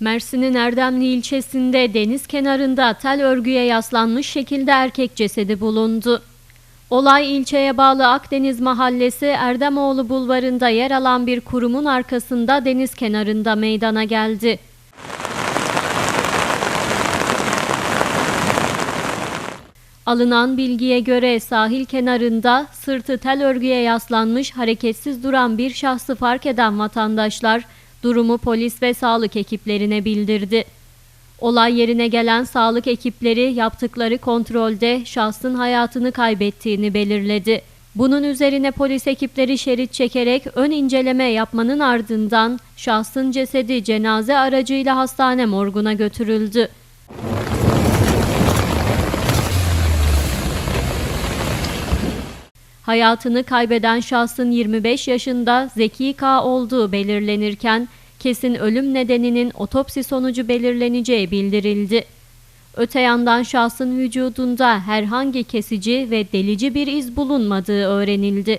Mersin'in Erdemli ilçesinde deniz kenarında tel örgüye yaslanmış şekilde erkek cesedi bulundu. Olay ilçeye bağlı Akdeniz Mahallesi Erdemoğlu Bulvarı'nda yer alan bir kurumun arkasında deniz kenarında meydana geldi. Alınan bilgiye göre sahil kenarında sırtı tel örgüye yaslanmış hareketsiz duran bir şahsı fark eden vatandaşlar durumu polis ve sağlık ekiplerine bildirdi. Olay yerine gelen sağlık ekipleri yaptıkları kontrolde şahsın hayatını kaybettiğini belirledi. Bunun üzerine polis ekipleri şerit çekerek ön inceleme yapmanın ardından şahsın cesedi cenaze aracıyla hastane morguna götürüldü. Hayatını kaybeden şahsın 25 yaşında Zeki K olduğu belirlenirken kesin ölüm nedeninin otopsi sonucu belirleneceği bildirildi. Öte yandan şahsın vücudunda herhangi kesici ve delici bir iz bulunmadığı öğrenildi.